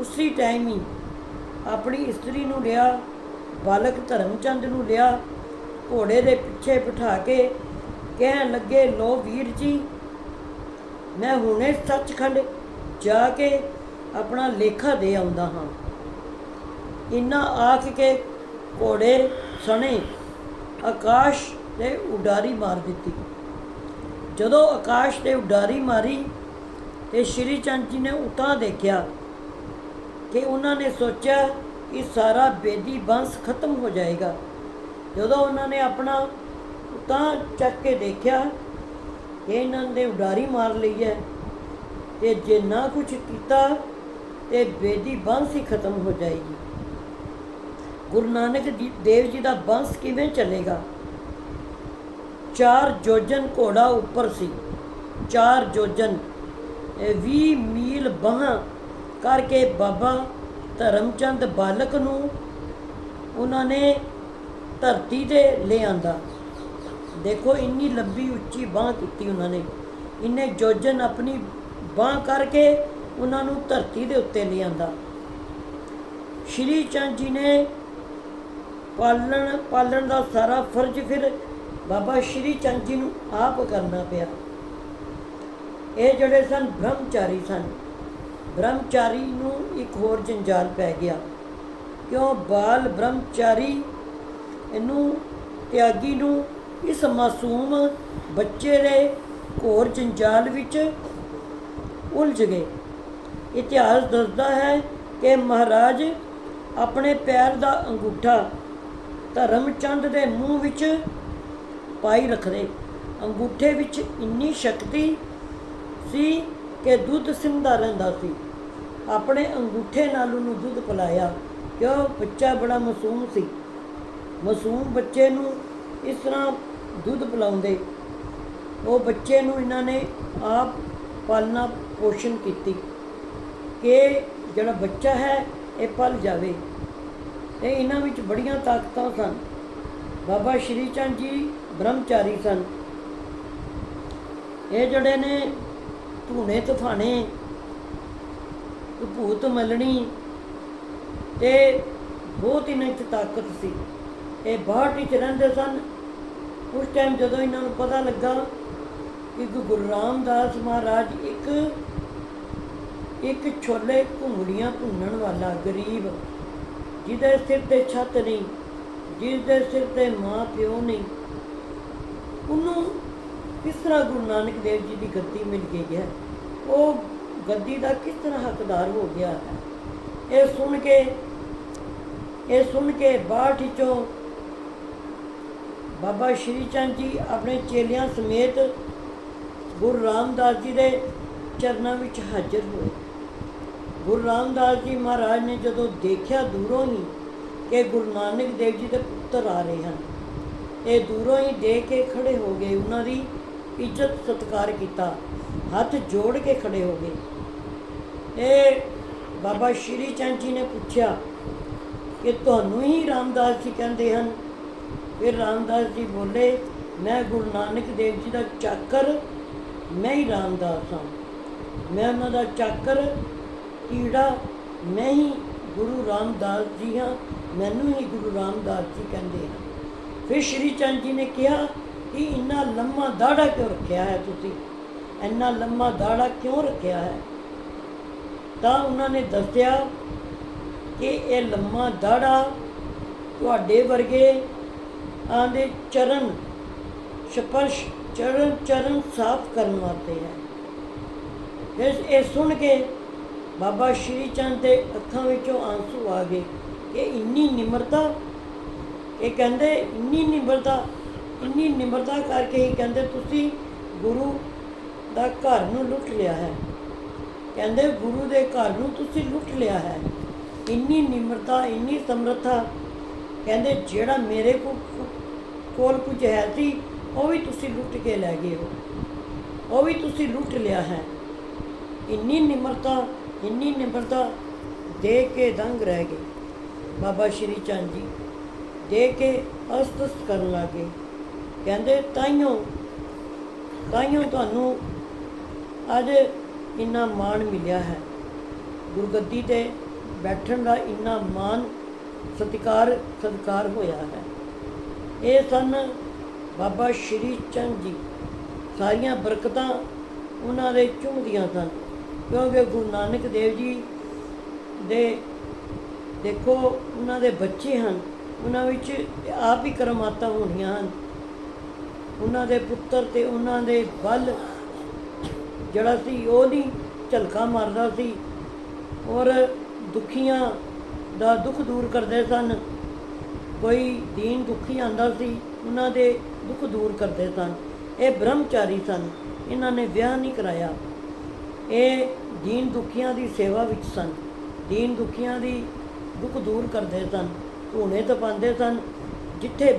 ਉਸੇ ਟਾਈਮ ਹੀ ਆਪਣੀ ਇਸਤਰੀ ਨੂੰ ਲਿਆ, ਬਾਲਕ ਧਰਮਚੰਦ ਨੂੰ ਲਿਆ, ਘੋੜੇ ਦੇ ਪਿੱਛੇ ਬਿਠਾ ਕੇ ਕਹਿਣ ਲੱਗੇ ਲੋ ਵੀਰ ਜੀ, ਮੈਂ ਹੁਣੇ ਸੱਚਖੰਡ ਜਾ ਕੇ ਆਪਣਾ ਲੇਖਾ ਦੇ ਆਉਂਦਾ ਹਾਂ। ਇਨਾ ਆਖ ਕੇ ਘੋੜੇ ਸਣੇ ਆਕਾਸ਼ ਤੇ ਉਡਾਰੀ ਮਾਰ ਦਿੱਤੀ। ਜਦੋਂ ਆਕਾਸ਼ ਤੇ ਉਡਾਰੀ ਮਾਰੀ ਤੇ ਸ਼੍ਰੀ ਚੰਦ ਜੀ ਨੇ ਉਤਾਂ ਦੇਖਿਆ ਕਿ ਉਹਨਾਂ ਨੇ ਸੋਚਿਆ ਕਿ ਸਾਰਾ ਬੇਦੀ ਬੰਸ ਖਤਮ ਹੋ ਜਾਏਗਾ। ਜਦੋਂ ਉਹਨਾਂ ਨੇ ਆਪਣਾ ਤਾਂ ਚੱਕ ਕੇ ਦੇਖਿਆ ਕਿ ਇਹਨਾਂ ਨੇ ਉਡਾਰੀ ਮਾਰ ਲਈ ਹੈ ਤੇ ਜੇ ਨਾ ਕੁਝ ਕੀਤਾ ਤੇ ਬੇਦੀ ਬੰਸ ਹੀ ਖਤਮ ਹੋ ਜਾਏਗੀ। ਗੁਰੂ ਨਾਨਕ ਜੀ- ਦੇਵ ਜੀ ਦਾ ਬੰਸ ਕਿਵੇਂ ਚੱਲੇਗਾ? ਚਾਰ ਜੋਜਨ ਘੋੜਾ ਉੱਪਰ ਸੀ। ਚਾਰ ਜੋਜਨ, ਇਹ 20 ਮੀਲ ਬਾਹਾਂ ਕਰਕੇ ਬਾਬਾ ਧਰਮਚੰਦ ਬਾਲਕ ਨੂੰ ਉਹਨਾਂ ਨੇ ਧਰਤੀ ਤੇ ਲੈ ਦੇਖੋ, ਇੰਨੀ ਲੰਬੀ ਉੱਚੀ ਬਾਹ ਕੀਤੀ ਉਹਨਾਂ ਨੇ। ਇੰਨੇ ਜੋਜਨ ਆਪਣੀ ਬਾਹ ਕਰਕੇ ਉਹਨਾਂ ਨੂੰ ਧਰਤੀ ਦੇ ਉੱਤੇ ਲਿਆਂਦਾ ਸ਼੍ਰੀ ਚੰਦ ਜੀ ਨੇ ਪਾਲਣ ਪਾਲਣ ਦਾ ਸਾਰਾ ਫਰਜ਼ ਫਿਰ ਬਾਬਾ ਸ਼੍ਰੀ ਚੰਦ ਜੀ ਨੂੰ ਆਪ ਕਰਨਾ ਪਿਆ। ਇਹ ਜਿਹੜੇ ਸਨ ਬ੍ਰਹਮਚਾਰੀ ਸਨ। ਬ੍ਰਹਮਚਾਰੀ ਨੂੰ ਇੱਕ ਹੋਰ ਜੰਜਾਲ ਪੈ ਗਿਆ। ਕਿਉਂ ਬਾਲ ਬ੍ਰਹਮਚਾਰੀ ਇਹਨੂੰ ਤਿਆਗੀ ਨੂੰ? ਇਸ ਮਾਸੂਮ ਬੱਚੇ ਦੇ ਘੋਰ ਜੰਜਾਲ ਵਿੱਚ ਉਲਝ ਗਏ। ਇਤਿਹਾਸ ਦੱਸਦਾ ਹੈ ਕਿ ਮਹਾਰਾਜ ਆਪਣੇ ਪੈਰ ਦਾ ਅੰਗੂਠਾ ਧਰਮਚੰਦ ਦੇ ਮੂੰਹ ਵਿੱਚ ਪਾਈ ਰੱਖਦੇ। ਅੰਗੂਠੇ ਵਿੱਚ ਇੰਨੀ ਸ਼ਕਤੀ ਸੀ ਕਿ ਦੁੱਧ ਸਿੰਦਾ ਰਹਿੰਦਾ ਸੀ। ਆਪਣੇ ਅੰਗੂਠੇ ਨਾਲ ਉਹਨੂੰ ਦੁੱਧ ਪਿਲਾਇਆ। ਕਿਉਂ ਬੱਚਾ ਬੜਾ ਮਾਸੂਮ ਸੀ। ਮਾਸੂਮ ਬੱਚੇ ਨੂੰ ਇਸ ਤਰ੍ਹਾਂ ਦੁੱਧ ਪਿਲਾਉਂਦੇ। ਉਹ ਬੱਚੇ ਨੂੰ ਇਹਨਾਂ ਨੇ ਆਪ ਪਾਲਣਾ ਪੋਸ਼ਣ ਕੀਤੀ ਕਿ ਜਿਹੜਾ ਬੱਚਾ ਹੈ, ਇਹ ਪਲ ਜਾਵੇ। ਤੇ ਇਹਨਾਂ ਵਿੱਚ ਬੜੀਆਂ ਤਾਕਤਾਂ ਸਨ। ਬਾਬਾ ਸ਼੍ਰੀ ਚੰਦ ਜੀ ਬ੍ਰਹਮਚਾਰੀ ਸਨ। ਇਹ ਜਿਹੜੇ ਨੇ ਧੂਣੇ ਤੂਫਾਨੇ, ਭੂਤ ਮਲਣੀ। ਤੇ ਬਹੁਤ ਇਹਨਾਂ 'ਚ ਤਾਕਤ ਸੀ। ਇਹ ਬਾਹਰ ਵਿੱਚ ਰਹਿੰਦੇ ਸਨ। ਉਸ ਟਾਈਮ ਜਦੋਂ ਇਹਨਾਂ ਨੂੰ ਪਤਾ ਲੱਗਾ ਕਿ ਗੁਰੂ ਰਾਮਦਾਸ ਮਹਾਰਾਜ ਇੱਕ ਇੱਕ ਛੋਲੇ ਘੁੰਗੜੀਆਂ ਭੁੰਨਣ ਵਾਲਾ ਗਰੀਬ, ਜਿਹਦੇ ਸਿਰ ਤੇ ਛੱਤ ਨਹੀਂ, ਜਿਹਦੇ ਸਿਰ ਤੇ ਮਾਂ ਪਿਓ ਨਹੀਂ, ਉਹਨੂੰ ਕਿਸ ਤਰ੍ਹਾਂ ਗੁਰੂ ਨਾਨਕ ਦੇਵ ਜੀ ਦੀ ਗੱਦੀ ਮਿਲ ਗਈ ਹੈ ਉਹ ਗੱਦੀ ਦਾ ਕਿਸ ਤਰ੍ਹਾਂ ਹੱਕਦਾਰ ਹੋ ਗਿਆ? ਹੈ ਇਹ ਸੁਣ ਕੇ, ਇਹ ਸੁਣ ਕੇ ਬਾਠ ਚੋਂ ਬਾਬਾ ਸ਼੍ਰੀ ਚੰਦ ਜੀ ਆਪਣੇ ਚੇਲਿਆਂ ਸਮੇਤ ਗੁਰੂ ਰਾਮਦਾਸ ਜੀ ਦੇ ਚਰਨਾਂ ਵਿੱਚ ਹਾਜ਼ਰ ਹੋਏ। ਗੁਰੂ ਰਾਮਦਾਸ ਜੀ ਮਹਾਰਾਜ ਨੇ ਜਦੋਂ ਦੇਖਿਆ ਦੂਰੋਂ ਹੀ ਕਿ ਗੁਰੂ ਨਾਨਕ ਦੇਵ ਜੀ ਦੇ ਪੁੱਤਰ ਆ ਰਹੇ ਹਨ, ਇਹ ਦੂਰੋਂ ਹੀ ਦੇਖ ਕੇ ਖੜੇ ਹੋ ਗਏ ਉਹਨਾਂ ਦੀ ਇੱਜ਼ਤ ਸਤਿਕਾਰ ਕੀਤਾ, ਹੱਥ ਜੋੜ ਕੇ ਖੜੇ ਹੋ ਗਏ। ਇਹ ਬਾਬਾ ਸ਼੍ਰੀ ਚੰਦ ਜੀ ਨੇ ਪੁੱਛਿਆ ਕਿ ਤੁਹਾਨੂੰ ਹੀ ਰਾਮਦਾਸ ਜੀ ਕਹਿੰਦੇ ਹਨ? ਫਿਰ ਰਾਮਦਾਸ ਜੀ ਬੋਲੇ, ਮੈਂ ਗੁਰੂ ਨਾਨਕ ਦੇਵ ਜੀ ਦਾ ਚਾਕਰ, ਮੈਂ ਹੀ ਰਾਮਦਾਸ ਹਾਂ। ਮੈਂ ਉਹਨਾਂ ਦਾ ਚਾਕਰ, ਕੀੜਾ, ਮੈਂ ਹੀ ਗੁਰੂ ਰਾਮਦਾਸ ਜੀ ਹਾਂ, ਮੈਨੂੰ ਹੀ ਗੁਰੂ ਰਾਮਦਾਸ ਜੀ ਕਹਿੰਦੇ ਹਨ। ਫਿਰ ਸ਼੍ਰੀ ਚੰਦ ਜੀ ਨੇ ਕਿਹਾ ਕਿ ਇੰਨਾ ਲੰਮਾ ਦਾੜਾ ਕਿਉਂ ਰੱਖਿਆ ਹੈ ਤੁਸੀਂ? ਇੰਨਾ ਲੰਮਾ ਦਾੜਾ ਕਿਉਂ ਰੱਖਿਆ ਹੈ? ਤਾਂ ਉਹਨਾਂ ਨੇ ਦੱਸਿਆ ਕਿ ਇਹ ਲੰਮਾ ਦਾੜਾ ਤੁਹਾਡੇ ਵਰਗੇ ਆਂਦੇ ਚਰਨ ਸਪਰਸ਼ ਚਰਨ ਚਰਨ ਸਾਫ਼ ਕਰਨ ਵਾਸਤੇ ਹੈ। ਫਿਰ ਇਹ ਸੁਣ ਕੇ ਬਾਬਾ ਸ਼੍ਰੀ ਚੰਦ ਦੇ ਅੱਖਾਂ ਵਿੱਚੋਂ ਆਂਸੂ ਆ ਗਏ ਇਹ ਇੰਨੀ ਨਿਮਰਤਾ, ਇਹ ਕਹਿੰਦੇ ਇੰਨੀ ਨਿਮਰਤਾ ਇੰਨੀ ਨਿਮਰਤਾ ਕਰਕੇ ਹੀ ਕਹਿੰਦੇ, ਤੁਸੀਂ ਗੁਰੂ ਦਾ ਘਰ ਨੂੰ ਲੁੱਟ ਲਿਆ ਹੈ। ਕਹਿੰਦੇ, ਗੁਰੂ ਦੇ ਘਰ ਨੂੰ ਤੁਸੀਂ ਲੁੱਟ ਲਿਆ ਹੈ। ਇੰਨੀ ਨਿਮਰਤਾ, ਇੰਨੀ ਸਮਰੱਥਾ, ਕਹਿੰਦੇ, ਜਿਹੜਾ ਮੇਰੇ ਕੋਲ ਕੋਲ ਕੁਝ ਹੈ ਸੀ, ਉਹ ਵੀ ਤੁਸੀਂ ਲੁੱਟ ਕੇ ਲੈ ਗਏ ਹੋ। ਉਹ ਵੀ ਤੁਸੀਂ ਲੁੱਟ ਲਿਆ ਹੈ। ਇੰਨੀ ਨਿਮਰਤਾ ਇੰਨੀ ਨਿਮਰਤਾ ਦੇਖ ਕੇ ਦੰਗ ਰਹਿ ਗਏ। ਬਾਬਾ ਸ਼੍ਰੀ ਚੰਦ ਜੀ ਦੇਖ ਕੇ ਅਸਤਸਤ ਕਰਨ ਲੱਗੇ ਕਹਿੰਦੇ, ਤਾਈਓ ਤਾਈਓ ਤੁਹਾਨੂੰ ਅੱਜ ਇੰਨਾ ਮਾਣ ਮਿਲਿਆ ਹੈ। ਗੁਰਗੱਦੀ ਤੇ ਬੈਠਣ ਦਾ ਇੰਨਾ ਮਾਣ, ਸਤਿਕਾਰ ਸਤਿਕਾਰ ਹੋਇਆ ਹੈ। ਇਹ ਸਨ ਬਾਬਾ ਸ਼੍ਰੀ ਚੰਦ ਜੀ। ਸਾਰੀਆਂ ਬਰਕਤਾਂ ਉਹਨਾਂ ਦੇ ਝੁੰਮਦੀਆਂ ਸਨ। ਕਿਉਂਕਿ ਗੁਰੂ ਨਾਨਕ ਦੇਵ ਜੀ ਦੇ, ਦੇਖੋ, ਉਹਨਾਂ ਦੇ ਬੱਚੇ ਹਨ। ਉਹਨਾਂ ਵਿੱਚ ਆਪ ਹੀ ਕਰਮਾਤਾ ਹੋਣੀਆਂ ਹਨ। ਉਹਨਾਂ ਦੇ ਪੁੱਤਰ ਤੇ ਉਹਨਾਂ ਦੇ ਬਲ ਜਿਹੜਾ ਸੀ, ਉਹ ਨਹੀਂ ਝਲਕਾ ਮਾਰਦਾ ਸੀ ਔਰ ਦੁਖੀਆਂ ਦਾ ਦੁੱਖ ਦੂਰ ਕਰਦੇ ਸਨ। ਕੋਈ ਦੀਨ ਦੁਖੀ ਆਂਦਾ ਸੀ, ਉਹਨਾਂ ਦੇ ਦੁੱਖ ਦੂਰ ਕਰਦੇ ਸਨ। ਇਹ ਬ੍ਰਹਮਚਾਰੀ ਸਨ, ਇਹਨਾਂ ਨੇ ਵਿਆਹ ਨਹੀਂ ਕਰਾਇਆ। ਇਹ ਦੀਨ ਦੁਖੀਆਂ ਦੀ ਸੇਵਾ ਵਿੱਚ ਸਨ। ਦੀਨ ਦੁਖੀਆਂ ਦੀ ਦੁੱਖ ਦੂਰ ਕਰਦੇ ਸਨ, ਧੂਣੇ ਤਪਾਉਂਦੇ ਸਨ, ਜਿੱਥੇ